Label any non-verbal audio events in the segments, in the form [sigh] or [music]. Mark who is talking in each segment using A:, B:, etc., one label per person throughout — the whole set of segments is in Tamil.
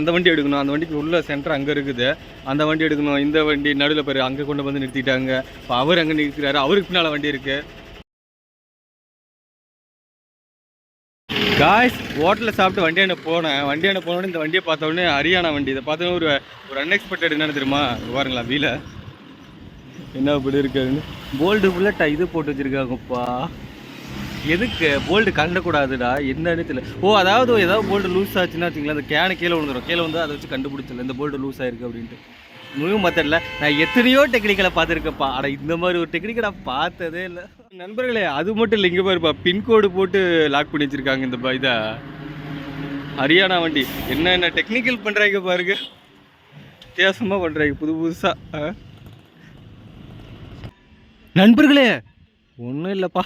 A: அந்த வண்டி எடுக்கணும் அந்த வண்டிக்கு உள்ள சென்டர் அங்கே இருக்குது. அந்த வண்டி எடுக்கணும் இந்த வண்டி நடுவில் பேர் அங்கே கொண்டு வந்து நிறுத்திட்டாங்க. இப்போ அவர் அங்கே நிற்கிறாரு அவருக்கு பின்னால் வண்டி இருக்கு. காய்ஸ் ஹோட்டலில் சாப்பிட்டு வண்டியாண்ட போனேன். வண்டியாண்ட போனோடனே இந்த வண்டியை பார்த்த உடனே ஹரியானா வண்டி. இதை பார்த்தோன்னே ஒரு ஒரு அன்எக்ஸ்பெக்டட் என்னென்னு தெரியுமா? பாருங்களா வீல. என்ன இப்படி இருக்காருன்னு போல்டு ஃபுல்லாக இது போட்டு வச்சிருக்காங்கப்பா. எதுக்கு? போல்டு கண்டக்கூடாதுடா. என்னன்னு தெரியல. ஓ அதாவது ஏதாவது போல்டு லூஸ் ஆச்சுன்னா வச்சுங்களேன் அந்த கேனை கீழே விழுந்துடும் கீழே வந்து அதை வச்சு கண்டுபிடிச்சல இந்த போல்டு லூஸ் ஆயிருக்கு அப்படின்ட்டு. முழுவதும் மெத்தடில் நான் எத்தனையோ டெக்னிக்கலை பார்த்துருக்கப்பா. ஆனால் இந்த மாதிரி ஒரு டெக்னிக்கை நான் பார்த்ததே இல்லை. நண்பர்களே அது மட்டும் இல்லை. இங்கே பாருப்பா. பின்கோடு போட்டு லாக் பண்ணி வச்சுருக்காங்க இந்த இதை. ஹரியானா வண்டி. என்ன என்ன டெக்னிக்கல் பண்ணுறாங்க பாருங்க. வித்தியாசமாக பண்ணுறாங்க புது புதுசாக நண்பர்களே ஒன்றும் இல்லைப்பா.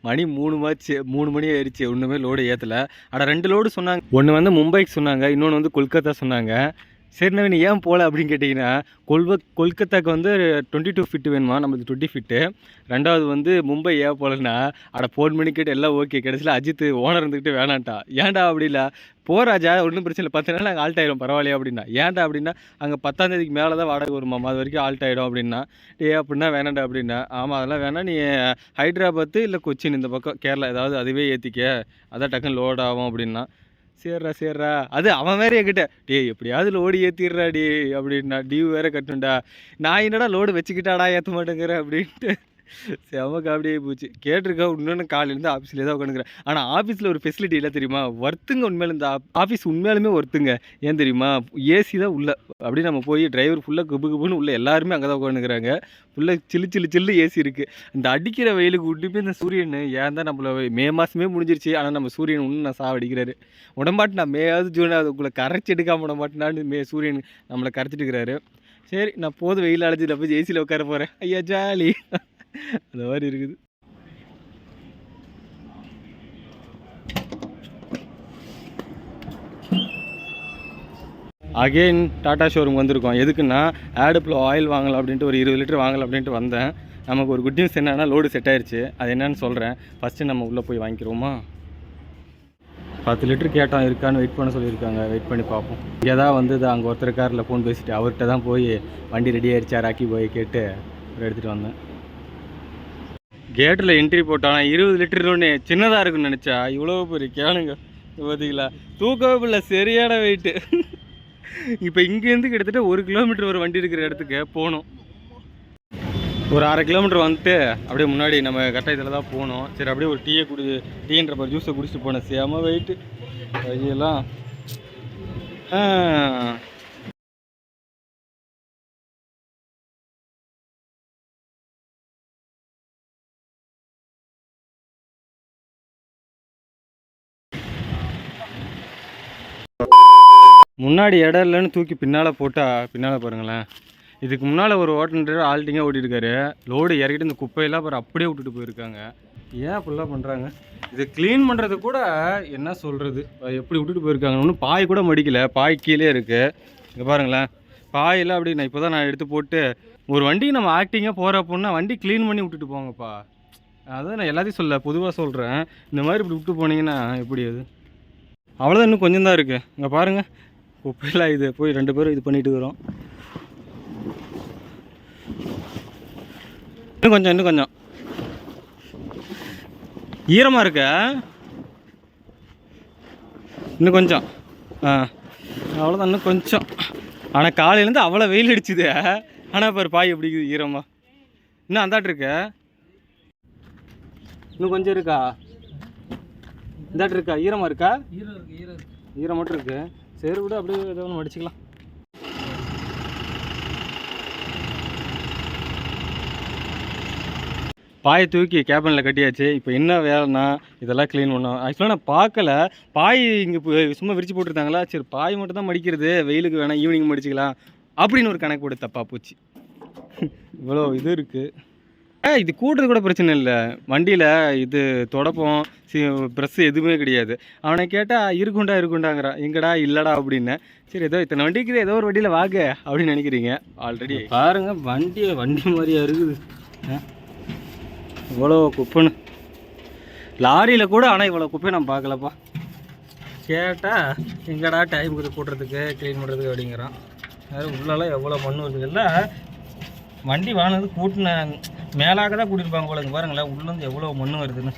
A: மணி மூணு மாச்சு மூணு மணி ஆயிடுச்சு ஒன்றுமே லோடு ஏற்றலை ஆனால் ரெண்டு லோடு சொன்னாங்க. ஒன்று வந்து மும்பைக்கு சொன்னாங்க இன்னொன்று வந்து கொல்கத்தா சொன்னாங்க. சரி நவீன் ஏன் போகல அப்படின்னு கேட்டிங்கன்னா கொல்வ கொல்கத்தாக்கு வந்து டுவெண்ட்டி டூ ஃபிட்டு வேணுமா? நம்மளுக்கு டுவெண்ட்டி ஃபிட்டு ரெண்டாவது வந்து மும்பை ஏன் போகலன்னா அட ஃபோன் பண்ணி கேட்டு எல்லாம் ஓகே கிடச்சில அஜித் ஓனர் இருந்துக்கிட்டு வேணான்ட்டா. ஏன்டா அப்படி இல்லை? போ ஒன்றும் பிரச்சனை இல்லை. பத்து நாள் நாங்கள் ஆல்ட் ஆகிடும் பரவாயில்லையா அப்படின்னா. ஏன்டா அப்படின்னா அங்கே பத்தாம் தேதிக்கு மேலே தான் வாடகை வருமாம் அது வரைக்கும் ஆல்ட் ஆகிடும் அப்படின்னா. டே அப்படின்னா வேணாண்டா அப்படின்னா. ஆமாம் அதெல்லாம் வேணாம் நீ ஹைதராபாத்து இல்லை கொச்சின் இந்த பக்கம் கேரளா ஏதாவது அதுவே ஏற்றிக்க அதான் டக்குன்னு லோட் ஆகும் அப்படின்னா. சேர்றா சேர்றா. அது அவன் வேற என்கிட்ட டேய் எப்படியாவது லோடு ஏற்றிடுறா டே அப்படின்னா டியூ வேற கட்டணும்டா. நான் என்னடா லோடு வச்சுக்கிட்டாடா ஏற்ற மாட்டேங்கிற? அப்படின்ட்டு. செம காமெடியே போச்சு. கேட்டிருக்கா இன்னொன்று காலையிலேருந்து ஆஃபீஸ்லேயே தான் உட்காந்துக்கிறேன் ஆனால் ஆஃபீஸில் ஒரு ஃபெசிலிட்டி இல்லை தெரியுமா? ஒர்த்துங்க உண்மையில இந்த ஆஃபீஸ் உண்மையாலுமே ஒர்த்துங்க ஏன் தெரியுமா? ஏசி தான் உள்ள. அப்படியே நம்ம போய் டிரைவர் ஃபுல்லாக குபு குபுன்னு உள்ள எல்லாருமே அங்கே தான் உட்காந்துக்கிறாங்க ஃபுல்லாக சில்லு சில்லு சில்லு ஏசி இருக்குது இந்த அடிக்கிற வெயிலுக்கு விட்டுமே இந்த சூரியன் ஏன் தான் நம்மள மே மாதமே முடிஞ்சிருச்சு. ஆனால் நம்ம சூரியன் இன்னும் நான் சாவடிக்கிறாரு. உடம்பாட்டு நான் மேயாவது ஜூனாவது உங்களை கரைச்சி எடுக்காம உடம்பாட்டுனான்னு மே சூரியன் நம்மளை கரைச்சிட்டு இருக்கிறாரு. சரி நான் போதும் வெயில் அழைச்சிட்டு போய் ஏசியில் உட்கார போகிறேன் ஐயா ஜாலி அந்த மாதிரி இருக்குது. அகெயின் டாடா ஷோரூம் வந்திருக்கோம். எதுக்குன்னா ஆடுப்பில் ஆயில் வாங்கலாம் அப்படின்ட்டு ஒரு இருபது லிட்டர் வாங்கலாம் அப்படின்ட்டு வந்தேன். நமக்கு ஒரு குட் நியூஸ் என்னன்னா லோடு செட் ஆயிருச்சு. அது என்னன்னு சொல்கிறேன் ஃபஸ்ட்டு நம்ம உள்ளே போய் வாங்கிக்கிறோமா? பத்து லிட்டர் கேட்டோம். இருக்கான்னு வெயிட் பண்ண சொல்லியிருக்காங்க. வெயிட் பண்ணி பார்ப்போம். இங்கே தான் வந்து அங்கே ஒருத்தர் காரில் ஃபோன் பேசிட்டு அவர்கிட்ட தான் போய் வண்டி ரெடி ஆயிடுச்சா ராக்கி போய் கேட்டு எடுத்துகிட்டு வந்தேன். கேட்டில் என்ட்ரி போட்டானா இருபது லிட்டர்னு சின்னதாக இருக்குன்னு நினச்சா இவ்வளோ பெரிய கேளுங்க பார்த்தீங்களா? தூக்கவே இல்லை சரியான வெயிட்டு இப்போ இங்கேருந்து கிட்டத்தட்ட ஒரு கிலோமீட்டர் ஒரு வண்டி இருக்கிற இடத்துக்கு போகணும் ஒரு அரை கிலோமீட்டர் வந்துட்டு அப்படியே முன்னாடி நம்ம கரெக்டாக இதில் தான் போகணும் சரி அப்படியே ஒரு டீயை குடி டீன்ற மாதிரி ஜூஸை குடிச்சிட்டு போனேன். சேமாக வெயிட்டு கையெல்லாம் முன்னாடி இடம் இல்லைன்னு தூக்கி பின்னால் போட்டால் பின்னால் பாருங்களேன். இதுக்கு முன்னால் ஒரு ஓட்டுநர் ஆல்ட்டிங்காக ஓட்டியிருக்காரு லோடு இறக்கிட்டு இந்த குப்பையெல்லாம் அப்புறம் அப்படியே விட்டுட்டு போயிருக்காங்க. ஏன் அப்படிலாம் பண்ணுறாங்க இது க்ளீன் பண்ணுறது கூட என்ன சொல்கிறது எப்படி விட்டுட்டு போயிருக்காங்க ஒன்றும் பாய் கூட மடிக்கல. பாய் கீழே இருக்குது இங்கே பாருங்களேன். பாயெல்லாம் அப்படி நான் இப்போ தான் நான் எடுத்து போட்டு ஒரு வண்டிக்கு நம்ம ஆக்டிங்காக போகிறப்போன்னா வண்டி க்ளீன் பண்ணி விட்டுட்டு போங்கப்பா. அதான் நான் எல்லாத்தையும் சொல்ல பொதுவாக சொல்கிறேன் இந்த மாதிரி இப்படி விட்டு போனீங்கன்னா எப்படி அது? அவ்வளோதான் இன்னும் கொஞ்சம் தான் இருக்குது இங்கே பாருங்கள் குப்பையெல்லாம் இது போய் ரெண்டு பேரும் இது பண்ணிட்டு வரோம் இன்னும் கொஞ்சம் இன்னும் கொஞ்சம். ஈரமாக இருக்க? இன்னும் கொஞ்சம். ஆ அவ்வளோதான் இன்னும் கொஞ்சம். ஆனால் காலையிலேருந்து அவ்வளோ வெயில் அடிச்சுது. ஆனால் பாரு பாய் எப்படி இருக்குது ஈரமாக இன்னும் அந்தாட்டு இருக்க? இன்னும் கொஞ்சம் இருக்கா? இந்தாட்டு இருக்கா? ஈரமாக இருக்கா?
B: ஈரம் இருக்கு ஈரம் இருக்கு.
A: ஈரம் மட்டும் இருக்கு. சரி விட அப்படியே ஏதோ ஒன்று அடிச்சுக்கலாம் பாயை தூக்கி கேபினில் கட்டியாச்சு. இப்போ என்ன வேலைன்னா இதெல்லாம் க்ளீன் பண்ணோம் ஆக்சுவலாக நான் பார்க்கல. பாய் இங்கே சும்மா விரிச்சு போட்டிருந்தாங்களா? சரி பாய் மட்டும் தான் மடிக்கிறது. வெயிலுக்கு வேணாம் ஈவினிங் மடிச்சிக்கலாம். அப்படின்னு ஒரு கணக்கு போட்டு தப்பாக போச்சு. [laughs] இவ்வளோ இது இருக்குது ஏ இது கூட்டுறது கூட பிரச்சனை இல்லை. வண்டியில் இது தொடப்பம் சி ப்ரெஸ் எதுவுமே கிடையாது. அவனை கேட்டால் இருக்குண்டா இருக்குண்டாங்கிறான் எங்கடா இல்லைடா அப்படின்னு. சரி ஏதோ இத்தனை வண்டி இருக்குது ஏதோ ஒரு வண்டியில் வாங்க அப்படின்னு நினைக்கிறீங்க. ஆல்ரெடி பாருங்கள் வண்டி வண்டி மாதிரியா இருக்குது. இவ்வளோ குப்பைன்னு. லாரியில் கூட ஆனால் இவ்வளோ குப்பையை நான் பார்க்கலப்பா. கேட்டால் எங்கடா டைம் கூட்டுறதுக்கு க்ளீன் பண்ணுறதுக்கு அப்படிங்கிறான். வேறு உள்ளெல்லாம் எவ்வளோ மண்ணு வருது இல்லை வண்டி வாங்கினது கூட்டின மேலாக தான் கூட்டியிருப்பாங்க போல பாருங்களேன் உள்ளேருந்து எவ்வளோ மண் வருதுன்னு.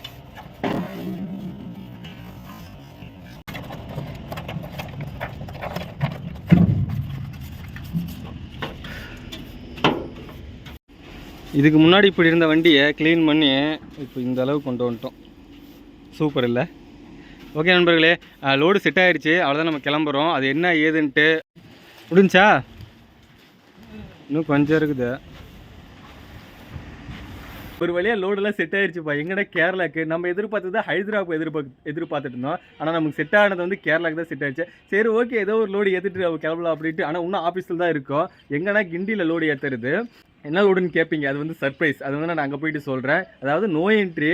A: இதுக்கு முன்னாடி இப்படி இருந்த வண்டியை க்ளீன் பண்ணி இப்போ இந்த அளவு கொண்டு வந்துட்டோம். சூப்பர் இல்லை? ஓகே நண்பர்களே லோடு செட் ஆகிடுச்சு அவ்வளோதான் நம்ம கிளம்புறோம். அது என்ன ஏதுன்ட்டு. முடிஞ்சா? இன்னும் கொஞ்சம் இருக்குது. ஒரு வழியாக லோடெல்லாம் செட் ஆயிடுச்சுப்பா எங்கடா கேரளாக்கு? நம்ம எதிர்பார்த்தது ஹைதராபாத் எதிர்பார்க்க எதிர்பார்த்துட்டு இருந்தோம். ஆனால் நமக்கு செட் ஆனது வந்து கேரளாக்கு தான் செட் ஆயிடுச்சு சரி ஓகே ஏதோ ஒரு லோடு ஏற்றிட்டு கிளம்பலாம் அப்படின்ட்டு. ஆனால் இன்னும் ஆஃபீஸில் தான் இருக்கோம். எங்கன்னா கிண்டியில் லோடு ஏற்றுறது என்ன லோடுன்னு கேட்பீங்க அது வந்து சர்ப்ரைஸ் அது வந்து நான் அங்கே போயிட்டு சொல்கிறேன் அதாவது நோ என்ட்ரி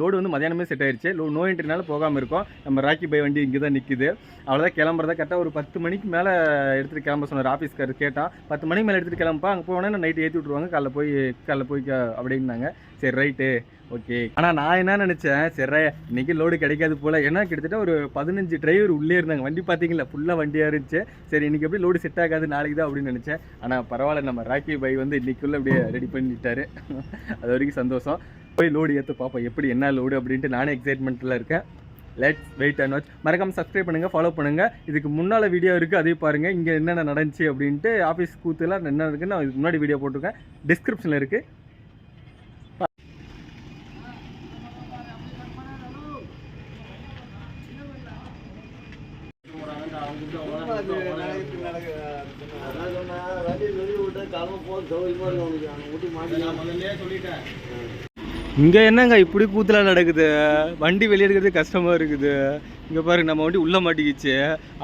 A: லோடு வந்து மதியானமே செட் ஆயிடுச்சு லோ நோ என்ட்ரினால போகாமல் இருக்கும். நம்ம ராக்கி பை வண்டி இங்கே தான் நிற்குது அவ்வளோதான் கிளம்புறதா கரெக்டாக ஒரு பத்து மணிக்கு மேலே எடுத்துகிட்டு கிளம்ப சொன்னார் ஆஃபீஸ்க்கார் கேட்டான். பத்து மணிக்கு மேலே எடுத்துகிட்டு கிளம்பா அங்கே போனேன் நைட்டு ஏற்றி விட்ருவாங்க காலைல போய் காலைல போய் அப்படின்னாங்க. சரி ரைட்டு ஓகே ஆனால் நான் என்ன நினச்சேன் சரி இன்றைக்கி லோடு கிடைக்காது போல். ஏன்னா கிட்டத்தட்ட ஒரு பதினஞ்சு டிரைவர் உள்ளே இருந்தாங்க. வண்டி பார்த்தீங்களா? ஃபுல்லாக வண்டியாக இருந்துச்சு. சரி இன்றைக்கி எப்படி லோடு செட் ஆகாது நாளைக்கு தான் அப்படின்னு நினச்சேன். ஆனால் பரவாயில்ல நம்ம ராக்கி பை வந்து இன்றைக்குள்ளே அப்படியே ரெடி பண்ணிட்டாரு. [laughs] அது வரைக்கும் சந்தோஷம். போய் லோடு ஏற்று பார்ப்போம் எப்படி என்ன லோடு அப்படின்ட்டு நானே எக்ஸைட்மெண்ட்டில் இருக்கேன். லெட்ஸ் வெயிட் அண்ட் வாட்ச் மறக்காமல் சப்ஸ்கிரைப் பண்ணுங்கள் ஃபாலோ பண்ணுங்கள் இதுக்கு முன்னால் வீடியோ இருக்குது அதையும் பாருங்கள் இங்கே என்னென்ன நடந்துச்சு அப்படின்ட்டு ஆஃபீஸ் கூத்துலாம் என்ன இருக்குன்னு நான் இதுக்கு முன்னாடி வீடியோ போட்டிருக்கேன். டிஸ்கிரிப்ஷனில் இருக்குது இங்கே என்னங்க இப்படி கூத்துல நடக்குது? வண்டி வெளியே எடுக்கிறது கஷ்டமாக இருக்குது. இங்கே பாருங்க நம்ம வண்டி உள்ளே மாட்டிக்கிச்சு.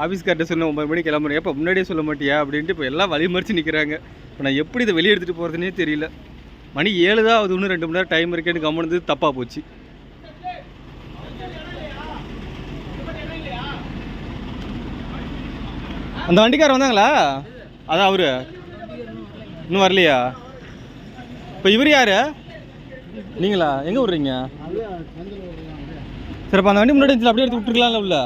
A: ஆஃபீஸ்கார்ட்ட சொன்ன ஒன்பது மணிக்கு கிளம்புறேன். எப்போ முன்னாடியே சொல்ல மாட்டியா? அப்படின்ட்டு இப்போ எல்லாம் வழி மறிச்சு நிற்கிறாங்க இப்போ நான் எப்படி இதை வெளியே எடுத்துகிட்டு போகிறதுனே தெரியல. மணி ஏழு தான் அது இன்னும் ரெண்டு மணி நேரம் டைம் இருக்கேன்னு கம்முனது தப்பாக போச்சு. அந்த வண்டிக்காரர் வந்தாங்களா? அதான் அவரு. இன்னும் வரலையா? இப்போ இவர் யார்? நீங்களா? எங்கே விட்றீங்க? சரி அப்போ அந்த வண்டி முன்னாடி அப்படியே எடுத்து விட்டுருக்கலாம்ல உள்ள?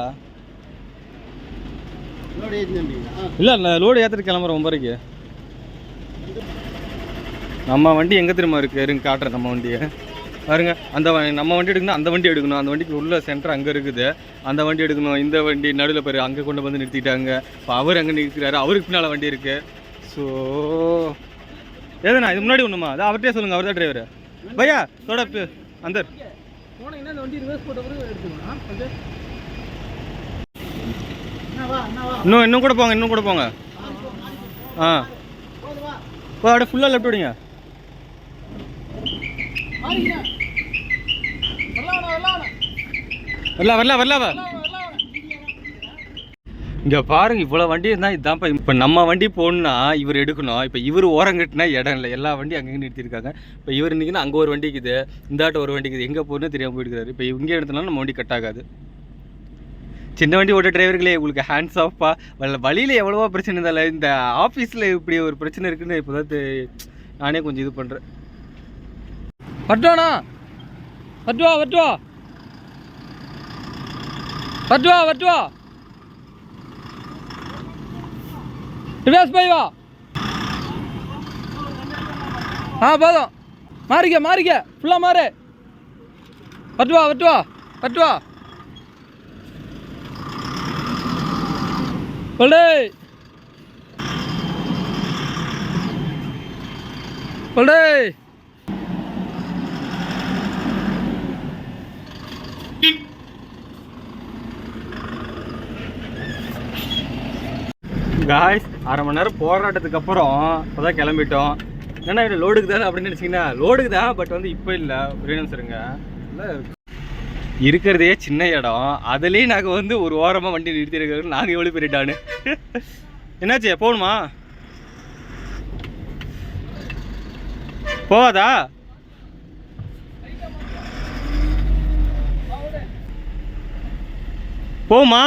A: இல்லை இல்லை லோடு ஏற்றிட்டு கிளம்புற ஒம்பரைக்கு நம்ம வண்டி எங்கே திரும்ப இருக்குது இருங்க காட்டுறேன் நம்ம வண்டியை. பாருங்க அந்த வ- நம்ம வண்டி எடுக்கணும் அந்த வண்டி எடுக்கணும். அந்த வண்டிக்கு உள்ள சென்டர் அங்கே இருக்குது. அந்த வண்டி எடுக்கணும். இந்த வண்டி நடுவில் பாரு அங்கே கொண்டு வந்து நிறுத்திட்டாங்க. இப்போ அவர் அங்கே நிறுத்துறாரு அவருக்கு பின்னால் வண்டி இருக்குது ஸோ ஏதுண்ணா இது முன்னாடி ஒன்றுமா அதான் அவர்கிட்டே சொல்லுங்கள் அவர் தான் டிரைவர் பையா தோட
B: அது
A: இன்னும் இன்னும் கூட போங்க இன்னும் கூட போங்க. ஆ. இப்போ அப்படியே ஃபுல்லாக லெஃப்ட் விடுங்க வரல வரல வரல வா. இங்கே பாருங்க இவ்வளோ வண்டி இருந்தால் இதுதான்ப்பா இப்போ நம்ம வண்டி போகணுன்னா இவர் எடுக்கணும். இப்போ இவர் ஓரம் கட்டினா இடம் இல்லை. எல்லா வண்டியும் அங்கங்கே நிறுத்திருக்காங்க இப்போ இவர் நிற்கினா அங்கே ஒரு வண்டி இருக்குது ஒரு வண்டி இருக்குது. எங்கே போகணும்னு தெரியாமல் போயிருக்காரு இப்போ இங்கே எடுத்தனாலும் நம்ம வண்டி கட் ஆகாது. சின்ன வண்டி ஓட்ட டிரைவர்களே உங்களுக்கு ஹேண்ட்ஸ் ஆஃப்பா வழியில் எவ்வளவோ பிரச்சனை இருந்தால இந்த ஆஃபீஸில் இப்படி ஒரு பிரச்சனை இருக்குன்னு இப்போ தான் நானே கொஞ்சம் இது பண்ணுறேன்
B: வட்டுவாண்ணா வட்டுவா வட்டுவா வட்டுவா வட்டுவா ரிவேஸ் போய் வா. ஆ போதும். மாறிக்க மாறிக்க. ஃபுல்லாக மாறு. வட்டுவா வட்டுவா வட்டுவா கொள்ளே. கொள்ளே.
A: காய்ஸ் அரை மணி நேரம் போராட்டத்துக்கு அப்புறம் இப்போ தான் கிளம்பிட்டோம். ஏன்னா இது லோடுக்கு தான் அப்படின்னு நினச்சிங்கன்னா லோடுக்கு தான் பட் வந்து இப்போ இல்லை. ஒரே நிமிஷம் இல்லை இருக்கிறதே சின்ன இடம். அதுலேயும் நாங்கள் வந்து ஒரு ஓரமாக வண்டி நிறுத்திருக்கிறோம் நாங்கள் எவ்வளோ பெரியட்டான்னு என்னாச்சு போகணுமா? போவாதா போமா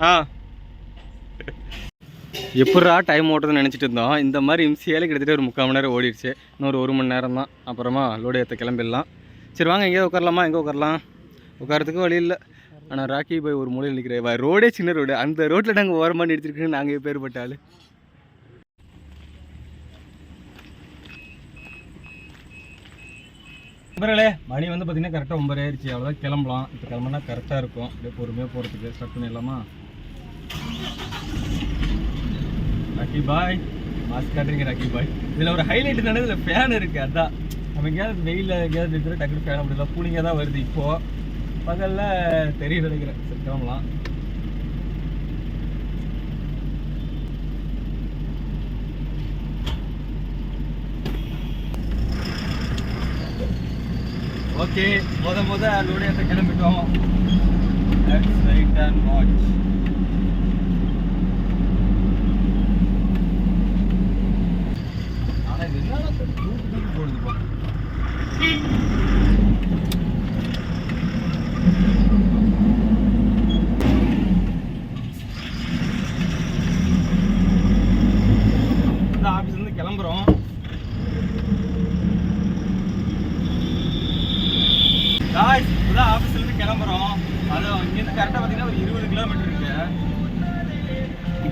A: ஆ. எப்பட்றா டைம் ஓட்டுறதுன்னு நினச்சிட்டு இருந்தோம். இந்த மாதிரி இம்சியாலே கிட்டத்தட்ட ஒரு முக்கால் மணி நேரம் ஓடிடுச்சு. இன்னொரு ஒரு மணி நேரம் தான். அப்புறமா லோடு ஏற்ற கிளம்பிடலாம். சரி வாங்க எங்கே உட்காரலாமா? எங்கே உட்காரலாம்? உட்காரத்துக்கும் வழி இல்லை. ஆனால் ராக்கி பாய் ஒரு மூலையில் நிற்கிறேன் ரோடே சின்ன ரோடு அந்த ரோட்டில் நாங்கள் ஓரமாக நிறுத்திருக்கோம் நாங்கள் பேர்பட்ட ஆள்? நண்பர்களே மணி வந்து பார்த்தீங்கன்னா கரெக்டாக ஒன்பது ஆயிடுச்சு. அவ்வளோதான் கிளம்பலாம். இப்போ கிளம்புனா கரெக்டாக இருக்கும். அப்படியே பொறுமையாக போகிறதுக்கு ஸ்டார்ட் பண்ணிடலாமா? ராக்கி பாய் மாஸ்க் காட்டுறீங்க ராக்கி பாய் இதில் ஒரு ஹைலைட் தானே இதில் ஃபேன் இருக்குது அதான். நம்ம எங்கேயாவது வெயிலில் எங்கேயாவது இருக்கிற டக்குனு ஃபேன் அப்படி இல்லை கூலிங்காக தான் வருது இப்போது பகலில் தெரிய நினைக்கிறேன் சரி கிளம்பலாம். ஓகே முத முத லோடியத்தை கிளம்பிட்டோம். லெட்ஸ் வெயிட் அண்ட் வாட்ச் ஆனா இது என்னடா தூக்கு தூக்கு போடுதுப்பா இந்த ஆபீஸ்ல இருந்து கிளம்புறோம் காய்ஸ் இப்போதான் ஆஃபீஸ்ல இருந்து கிளம்புறோம் அது இங்கேருந்து கரெக்டாக பார்த்தீங்கன்னா ஒரு இருபது கிலோமீட்டர் இருக்கு என்ன ஏரியா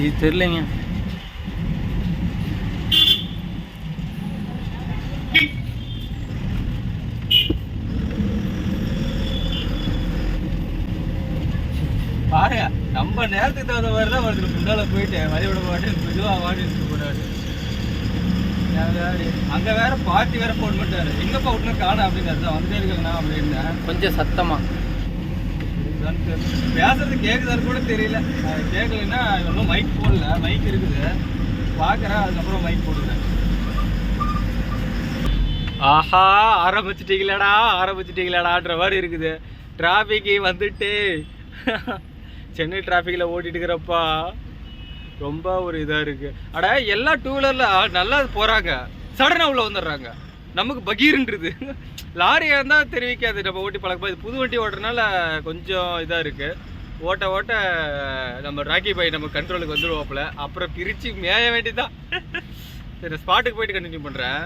B: இது தெரிலங்க
A: பாருங்க நம்ம நேரத்துக்கு தகுந்த மாதிரி தான் வருது. முன்னால போயிட்டு வழி விட மாட்டேன் மெதுவா வாடிட்டு போறாரு. அங்க வேற பார்ட்டி வேற போன் பண்ணிட்டாரு எங்கப்பா விட்டுனா காணா அப்படின்னு வந்துட்டே இருக்காங்கண்ணா அப்படின்னு.
B: கொஞ்சம் சத்தமா.
A: பேசுறது கேக்குதான்னு கூட தெரியல. அது ஒன்றும் மைக் போடல. மைக் இருக்குது. பார்க்குறேன் அதுக்கப்புறம் மைக் போடுறேன். ஆஹா ஆரம்பிச்சிட்டீங்களாடா ஆரம்பிச்சிட்டீங்களாடான்ற மாதிரி இருக்குது. டிராஃபிக்கு வந்துட்டு. சென்னை டிராஃபிக்கில் ஓட்டிட்டு இருக்கிறப்பா ரொம்ப ஒரு இதாக இருக்குது அட எல்லா டூ வீலரில் நல்லா போகிறாங்க சடனாக உள்ளே வந்துடுறாங்க. நமக்கு பகீர்ன்றது. லாரியாக இருந்தால் தெரிவிக்காது. நம்ம ஓட்டி பழக்கம் இது புது வண்டி ஓட்டுறதுனால கொஞ்சம் இதாக இருக்குது ஓட்ட ஓட்ட நம்ம ராக்கி பாய் நம்ம கண்ட்ரோலுக்கு வந்துடுவோப்பில் அப்புறம் பிரித்து மேய வேண்டியதான் சரி ஸ்பாட்டுக்கு போயிட்டு கண்டினியூ பண்ணுறேன்